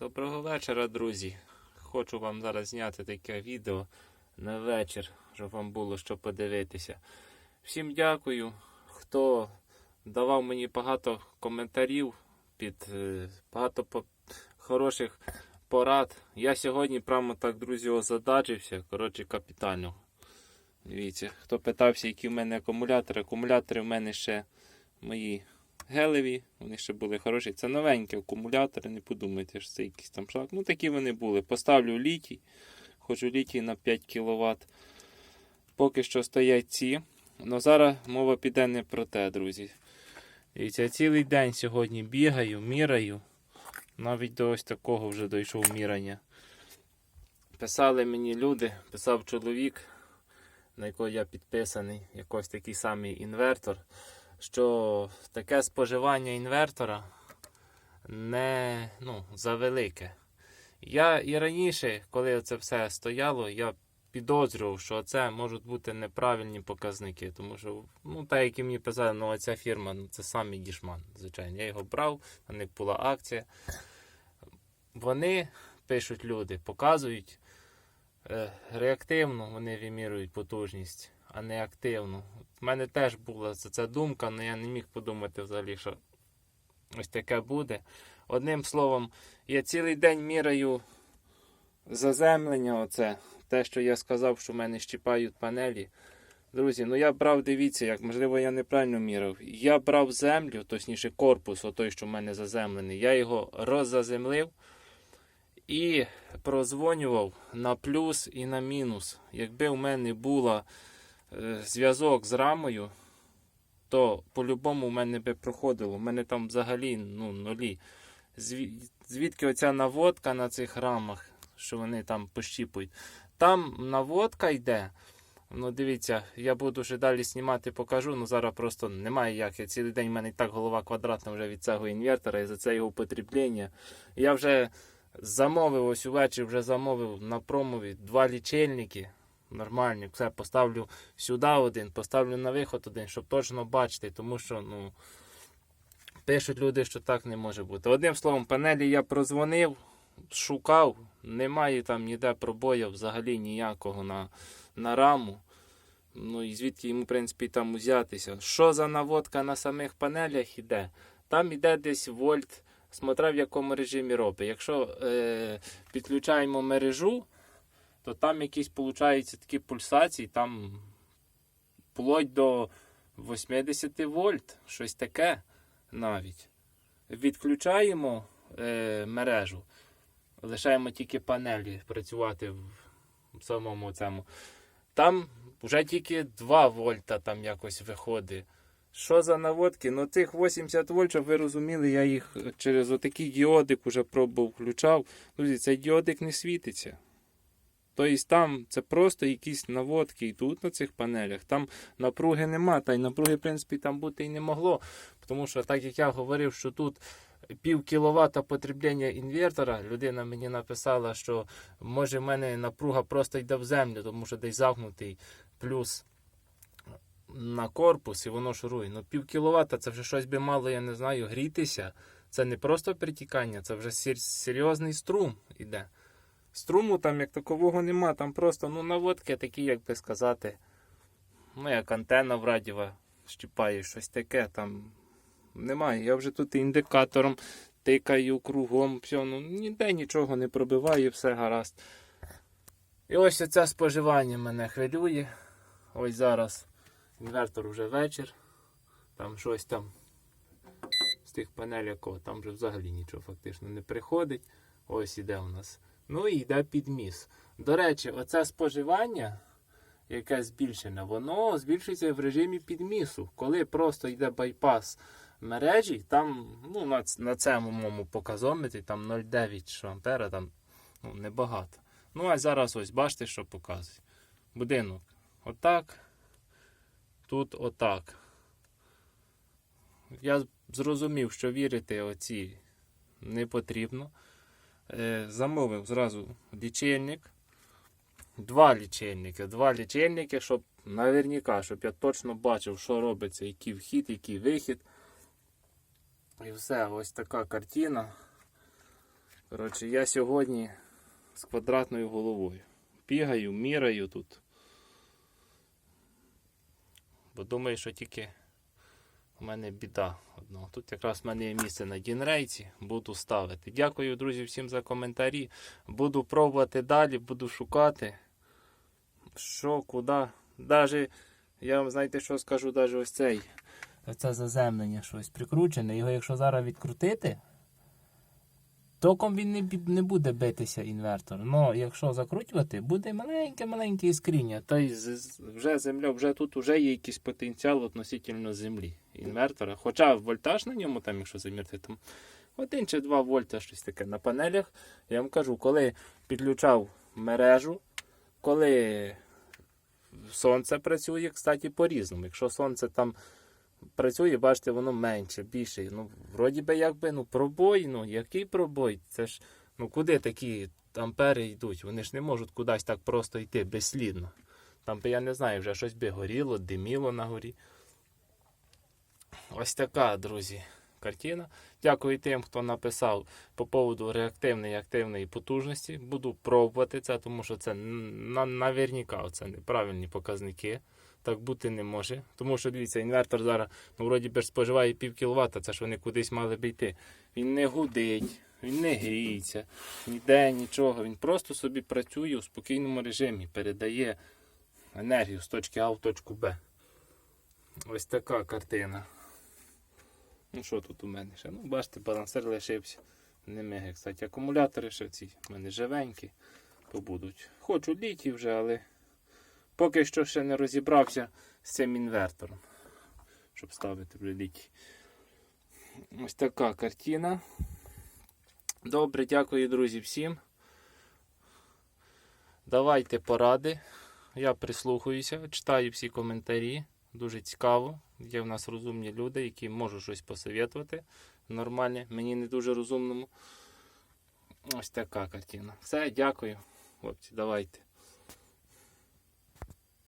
Доброго вечора, друзі. Хочу вам зараз зняти таке відео на вечір, щоб вам було що подивитися. Всім дякую, хто давав мені багато коментарів під е, багато хороших порад. Я сьогодні прямо так, друзі, озадачився. Коротше, капітально. Дивіться, хто питався, які в мене акумулятори. Акумулятори в мене ще мої гелеві, вони ще були хороші. Це новенькі акумулятори, не подумайте, що це якийсь там шаг. Ну такі вони були. Поставлю літій, хочу літій на 5 кВт. Поки що стоять ці. Але зараз мова піде не про те, друзі. Дивіться, я цілий день сьогодні бігаю, міраю. Навіть до ось такого вже дійшов мірання. Писали мені люди, писав чоловік, на якого я підписаний, якось такий самий інвертор що таке споживання інвертора не ну, завелике. Я і раніше, коли це все стояло, я підозрював, що це можуть бути неправильні показники. Тому що, ну, так як і мені писали, ну ця фірма ну, це самий дішман, звичайно. Я його брав, на них була акція. Вони пишуть люди, показують е, реактивно, вони вимірюють потужність, а не активно. У мене теж була ця думка, але я не міг подумати взагалі, що ось таке буде. Одним словом, я цілий день міряю заземлення, оце, те, що я сказав, що в мене щіпають панелі. Друзі, ну я брав, дивіться, як можливо я неправильно мірив. Я брав землю, точніше корпус, отой, що в мене заземлений, я його роззаземлив і прозвонював на плюс і на мінус. Якби в мене була зв'язок з рамою, то по-любому в мене би проходило. У мене там взагалі ну, нулі. Звідки оця наводка на цих рамах, що вони там пощіпують? Там наводка йде. Ну, дивіться, я буду вже далі знімати, покажу. Ну зараз просто немає як. Я цілий день в мене і так голова квадратна вже від цього інвертора і за це його употреблення. Я вже замовив ось увечері, вже замовив на промові два лічильники. Нормальні, все поставлю сюди один, поставлю на виход один, щоб точно бачити, тому що ну, пишуть люди, що так не може бути. Одним словом, панелі я прозвонив, шукав, немає там ніде пробоя взагалі ніякого на, на раму. Ну і звідки йому, в принципі, там узятися. Що за наводка на самих панелях іде? Там іде десь вольт, смотря в якому режимі робить. Якщо е, підключаємо мережу, то там якісь получаються такі пульсації, там вплоть до 80 вольт, щось таке навіть. Відключаємо е, мережу, лишаємо тільки панелі працювати в самому цьому. Там вже тільки 2 вольта там якось виходить. Що за наводки? Ну цих 80 вольт, щоб ви розуміли, я їх через отакий діодик уже пробував включав. Друзі, цей діодик не світиться. Тобто там це просто якісь наводки йдуть на цих панелях. Там напруги нема, та й напруги, в принципі, там бути і не могло. Тому що, так як я говорив, що тут пів кіловата потреблення інвертора, людина мені написала, що може в мене напруга просто йде в землю, тому що десь загнутий плюс на корпус і воно шурує. Ну пів кіловата це вже щось би мало, я не знаю, грітися. Це не просто притікання, це вже серйозний струм іде. Струму там як такового нема, там просто ну, наводки такі, як би сказати, ну як антенна в радіо щіпає, щось таке там немає. Я вже тут індикатором тикаю кругом, все, ну ніде нічого не пробиваю, все гаразд. І ось оце споживання мене хвилює. Ось зараз інвертор вже вечір. Там щось там з тих панелей, якого там вже взагалі нічого фактично не приходить. Ось іде у нас. Ну і йде підміс. До речі, оце споживання, яке збільшене, воно збільшується в режимі підмісу. Коли просто йде байпас мережі, там ну, на, на цьому моєму показометрі там 0,9 що ампера, там ну, небагато. Ну, а зараз ось бачите, що показує. Будинок отак. Тут отак. Я зрозумів, що вірити оці не потрібно. Е, замовив зразу лічильник. Два лічильники. Два лічильники, щоб наверняка, щоб я точно бачив, що робиться, який вхід, який вихід. І все, ось така картина. Коротше, я сьогодні з квадратною головою. Бігаю, міраю тут. Бо думаю, що тільки у мене біда одного. Тут якраз в мене є місце на Дінрейці, буду ставити. Дякую, друзі, всім за коментарі. Буду пробувати далі, буду шукати. Що, куди. Даже, я вам знаєте, що скажу, даже ось цей. Це заземлення щось прикручене. Його якщо зараз відкрутити, током він не, не буде битися інвертор. Ну, якщо закручувати, буде маленьке-маленьке іскріння. Та й вже земля, вже тут вже є якийсь потенціал относительно землі інвертора. Хоча вольтаж на ньому, там, якщо замірити, там один чи два вольта, щось таке на панелях. Я вам кажу, коли підключав мережу, коли сонце працює, кстати, по-різному. Якщо сонце там працює, бачите, воно менше, більше. Ну, вроді би, якби, ну, пробой, ну, який пробой? Це ж, ну, куди такі ампери йдуть? Вони ж не можуть кудись так просто йти безслідно. Там би, я не знаю, вже щось би горіло, диміло на горі. Ось така, друзі, картина. Дякую тим, хто написав по поводу реактивної і активної потужності. Буду пробувати це, тому що це на, наверняка це неправильні показники. Так бути не може. Тому що дивіться, інвертор зараз ну, вроді би споживає пів кіловата, це ж вони кудись мали б йти. Він не гудить, він не гріється, ніде нічого. Він просто собі працює у спокійному режимі, передає енергію з точки А в точку Б. Ось така картина. Ну що тут у мене ще? Ну, бачите, балансир лишився. Не мега, кстати. Акумулятори ще ці в мене живенькі побудуть. Хочу літій вже, але поки що ще не розібрався з цим інвертором, щоб ставити літій. Ось така картина. Добре, дякую, друзі, всім. Давайте поради. Я прислухаюся, читаю всі коментарі. Дуже цікаво. Є в нас розумні люди, які можуть щось посоветувати. Нормальне, мені не дуже розумному. Ось така картина. Все, дякую. Хлопці, давайте.